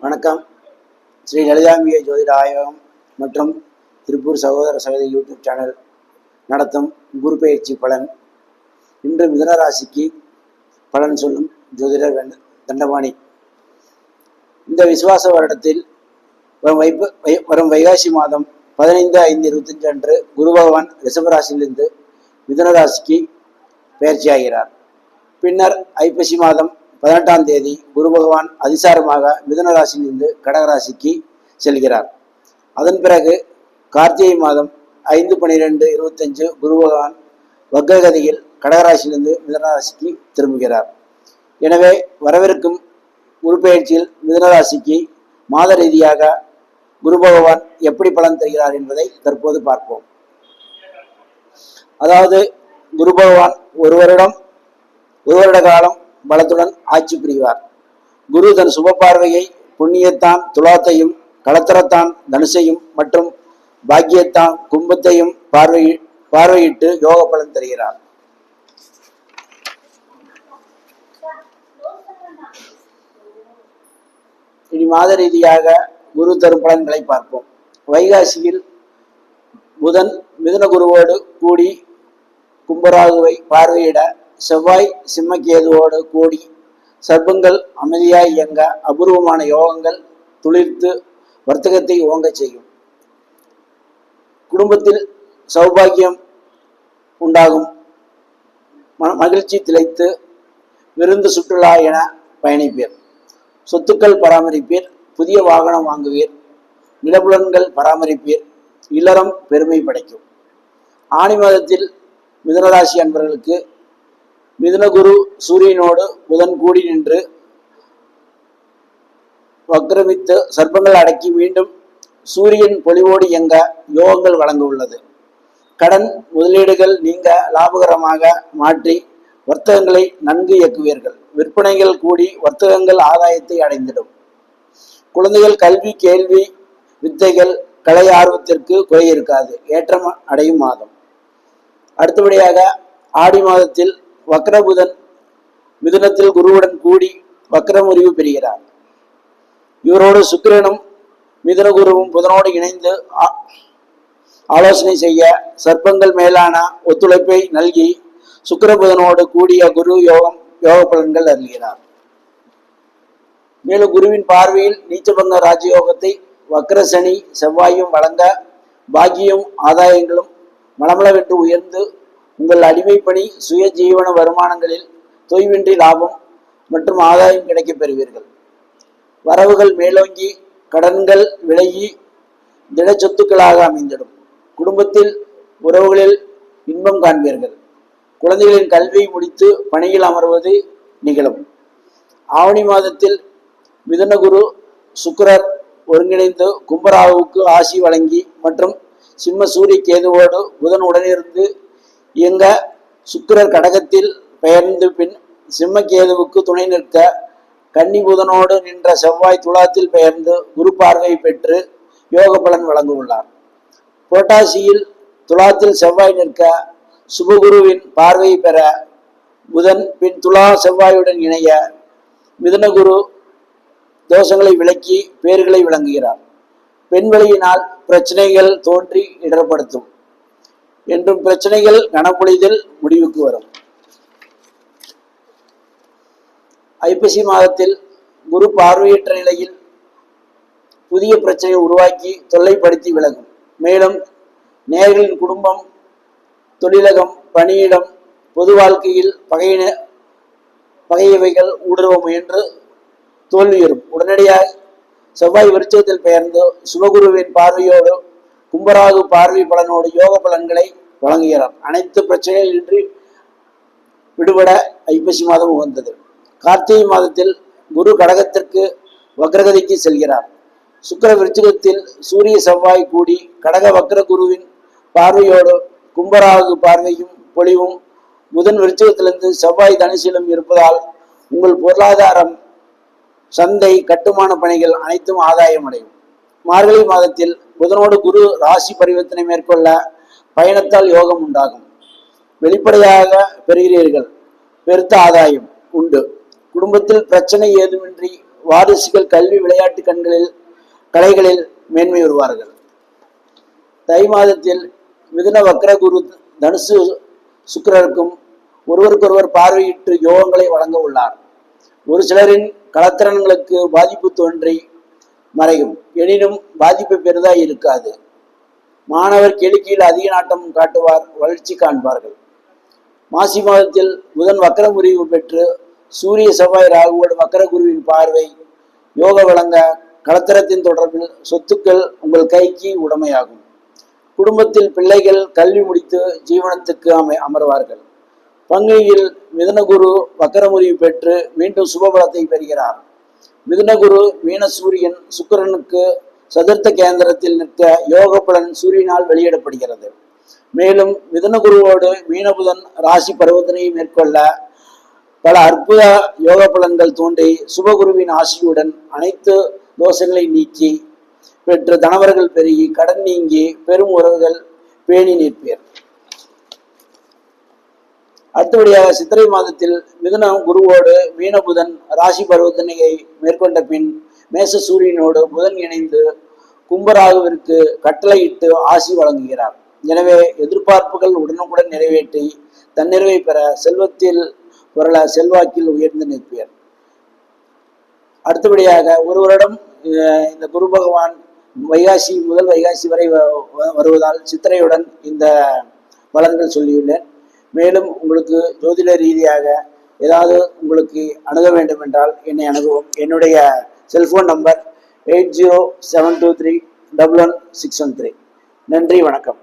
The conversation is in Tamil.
வணக்கம். ஸ்ரீ லலிதாம்பிகை ஜோதிட ஆய்வகம் மற்றும் திருப்பூர் சகோதர சகோதரி யூடியூப் சேனல் நடத்தும் குரு பயிற்சி பலன். இன்று மிதனராசிக்கு பலன் சொல்லும் ஜோதிடர் தண்டபாணி. இந்த விசுவாச வருடத்தில் வரும் வைப்பு வை- வரும் வைகாசி மாதம் பதினைந்து ஐந்து இருபத்தஞ்சு அன்று குரு பகவான் ரிஷபராசியிலிருந்து மிதனராசிக்கு பயிற்சியாகிறார். பின்னர் ஐப்பசி மாதம் பதினெட்டாம் தேதி குரு பகவான் அதிசாரமாக மிதுன ராசியிலிருந்து கடகராசிக்கு செல்கிறார். அதன் பிறகு கார்த்திகை மாதம் ஐந்து பன்னிரெண்டு இருபத்தஞ்சு குரு பகவான் வக்ககதியில் கடகராசியிலிருந்து மிதனராசிக்கு திரும்புகிறார். எனவே வரவிருக்கும் உருப்பெயர்ச்சியில் மிதனராசிக்கு மாத ரீதியாக குரு பகவான் எப்படி பலன் தருகிறார் என்பதை தற்போது பார்ப்போம். அதாவது குரு பகவான் ஒரு வருடம் ஒரு வருட காலம் பலத்துடன் ஆட்சி புரிவார். குரு தன் சுப பார்வையை புண்ணியத்தான் துலாத்தையும் களத்திரத்தான் தனுசையும் மற்றும் பாக்கியத்தான் கும்பத்தையும் பார்வை பார்வையிட்டு யோக பலன் தருகிறார். இனி மாத ரீதியாக குரு தரும் பலன்களை பார்ப்போம். வைகாசியில் புதன் மிதுன குருவோடு கூடி கும்பராகுவை பார்வையிட செவ்வாய் சிம்மக்கேதுவோடு கூடி சர்ப்பங்கள் அமைதியாய் இயங்க அபூர்வமான யோகங்கள் துளிர்த்து வர்த்தகத்தை ஓங்க செய்யும். குடும்பத்தில் சௌபாகியம் உண்டாகும். ம- மகிழ்ச்சி திளைத்து விருந்து சுற்றுலா என பயணிப்பீர். சொத்துக்கள் பராமரிப்பீர். புதிய வாகனம் வாங்குவீர். நிலபுலன்கள் பராமரிப்பீர். இல்லறம் பெருமை படைக்கும். ஆணி மாதத்தில் மிதனராசி அன்பர்களுக்கு மிதுனகுரு சூரியனோடு புதன் கூடி நின்று வக்ரமித்து சர்ப்பங்கள் அடக்கி மீண்டும் சூரியன் பொலிவோடு இயங்க யோகங்கள் வழங்க உள்ளது கடன் முதலீடுகள் நீங்க லாபகரமாக மாற்றி வர்த்தகங்களை நன்கு இயக்குவீர்கள். விற்பனைகள் கூடி வர்த்தகங்கள் ஆதாயத்தை அடைந்திடும். குழந்தைகள் கல்வி கேள்வி வித்தைகள் கலை ஆர்வத்திற்கு குறை இருக்காது ஏற்றம் அடையும் மாதம். அடுத்தபடியாக ஆடி மாதத்தில் வக்ரபுதன் மிதுனத்தில் குருவுடன் கூடி வக்ரமுறிவு பெறுகிறார். இவரோடு சுக்கிரனும் மிதுன குருவும் புதனோடு இணைந்து ஆ- ஆலோசனை செய்ய சர்ப்பங்கள் மேலான ஒத்துழைப்பை நல்கி சுக்கிர புதனோடு கூடிய குரு யோகம் யோக பலன்கள் அருள்கிறார். மேலும் குருவின் பார்வையில் நீச்சபங்க ராஜயோகத்தை வக்ரசனி செவ்வாயும் வழங்க பாக்கியம் ஆதாயங்களும் மளமளவென்று உயர்ந்து உங்கள் அடிமைப்பணி சுய ஜீவன வருமானங்களில் தொய்வின்றி லாபம் மற்றும் ஆதாயம் கிடைக்கப் பெறுவீர்கள். வரவுகள் மேலோங்கி கடன்கள் விலகி திட சொத்துக்களாக அமைந்திடும். குடும்பத்தில் உறவுகளில் இன்பம் காண்பீர்கள். குழந்தைகளின் கல்வி முடித்து பணியில் அமர்வது நிகழும். ஆவணி மாதத்தில் மிதுனகுரு சுக்கரர் ஒருங்கிணைந்து கும்பராவுக்கு ஆசி வழங்கி மற்றும் சிம்ம சூரிய கேதுவோடு புதன் உடனிருந்து இயங்க சுக்கிரர் கடகத்தில் பெயர்ந்து பின் சிம்மக்கேதுவுக்கு துணை நிற்க கன்னி புதனோடு நின்ற செவ்வாய் துலாத்தில் பெயர்ந்து குரு பார்வை பெற்று யோக பலன் வழங்க புரட்டாசியில் துலாத்தில் செவ்வாய் நிற்க சுபகுருவின் பார்வையை பெற புதன் பின் துலா செவ்வாயுடன் இணைய மிதுனகுரு தோஷங்களை விளக்கி பேர்களை விளங்குகிறார். பெண்வழியினால் பிரச்சனைகள் தோன்றி இடர்படுத்தும். என்றும் பிரச்சனைகள் கனப்பொழிதில் முடிவுக்கு வரும். ஐப்பசி மாதத்தில் குரு பார்வையற்ற நிலையில் புதிய பிரச்சனையை உருவாக்கி தொல்லைப்படுத்தி விலகும். மேலும் நேர்களின் குடும்பம் தொழிலகம் பணியிடம் பொது வாழ்க்கையில் பகையின பகையவைகள் ஊடுருவ முயன்று தோல்வியுறும். உடனடியாக செவ்வாய் விருட்சத்தில் பெயர்ந்து சிவகுருவின் பார்வையோடு கும்பராகு பார்வை பலனோடு யோக பலன்களை வழங்குகிறார். அனைத்து பிரச்சனைகள் இன்றி விடுபட ஐப்பசி மாதம் உகந்தது. கார்த்திகை மாதத்தில் குரு கடகத்திற்கு வக்ரகதிக்கு செல்கிறார். சுக்கிர விருச்சிகத்தில் சூரிய செவ்வாய் கூடி கடக வக்ர குருவின் பார்வையோடு கும்பராகு பார்வையும் பொலிவும் புதன் விருச்சிகத்திலிருந்து செவ்வாய் தனுசிலும் இருப்பதால் உங்கள் பொருளாதாரம் சந்தை கட்டுமான பணிகள் அனைத்தும் ஆதாயம் அடையும் மார்கழி மாதத்தில் புதனோடு குரு ராசி பரிவர்த்தனை மேற்கொள்ள பயணத்தால் யோகம் உண்டாகும். வெளிப்படையாக பெறுகிறீர்கள். பெருத்த ஆதாயம் உண்டு. குடும்பத்தில் பிரச்சனை ஏதுமின்றி வாரிசுகள் கல்வி விளையாட்டு கண்களில் கலைகளில் மேன்மை வருவார்கள் தை மாதத்தில் மிதுன வக்ர குரு தனுசு சுக்கரருக்கும் ஒருவருக்கொருவர் பார்வையிட்டு யோகங்களை வழங்க உள்ளார். ஒரு சிலரின் கலத்திறன்களுக்கு பாதிப்பு தோன்றி மறையும். எனினும் பாதிப்பு பெரிதாய் இருக்காது. மாணவர் கெழுக்கியில் அதிக நாட்டம் காட்டுவார் வளர்ச்சி காண்பார்கள். மாசி மாதத்தில் புதன் வக்கர முறிவு பெற்று சூரிய செவ்வாய் ராகுவோடு வக்கர குருவின் பார்வை யோக வழங்க கலத்திரத்தின் தொடர்பில் சொத்துக்கள் உங்கள் கைக்கு உடமையாகும். குடும்பத்தில் பிள்ளைகள் கல்வி முடித்து ஜீவனத்துக்கு அமை அமர்வார்கள். பங்குனியில் மிதனகுரு வக்கரமுறிவு பெற்று மீண்டும் சுபபலத்தை பெறுகிறார். மிதுனகுரு மீனசூரியன் சுக்கிரனுக்கு சதுர்த்த கேந்திரத்தில் நிற்க யோக பலன் சூரியனால் வெளியிடப்படுகிறது. மேலும் மிதுனகுருவோடு மீனபுதன் ராசி பரிவர்த்தனையை மேற்கொள்ள பல அற்புத யோக பலன்கள் தோன்றி சுபகுருவின் ஆசியுடன் அனைத்து தோஷங்களை நீக்கி பெற்று தனவர்கள் பெருகி கடன் நீங்கி பெரும் உறவுகள் பேணி நிற்பேர். அடுத்தபடியாக சித்திரை மாதத்தில் மிதுனம் குருவோடு மீனபுதன் ராசி பரிவர்த்தனையை மேற்கொண்ட பின் மேச சூரியனோடு புதன் இணைந்து கும்பராகுவிற்கு கட்டளையிட்டு ஆசி வழங்குகிறார். எனவே எதிர்பார்ப்புகள் உடனுக்குடன் நிறைவேற்றி தன்னிறைவை பெற செல்வத்தில் புரள செல்வாக்கில் உயர்ந்து நிற்பியர் அடுத்தபடியாக ஒரு வருடம் இந்த குரு பகவான் வைகாசி முதல் வைகாசி வரை வ- வ- வருவதால் சித்திரையுடன் இந்த பலன்கள் சொல்லியுள்ளேன். மேலும் உங்களுக்கு ஜோதிட ரீதியாக ஏதாவது உங்களுக்கு அணுக வேண்டும் என்றால் என்னை அணுகவும். என்னுடைய cellphone number eight zero seven two three double one six one three நன்றி வணக்கம்.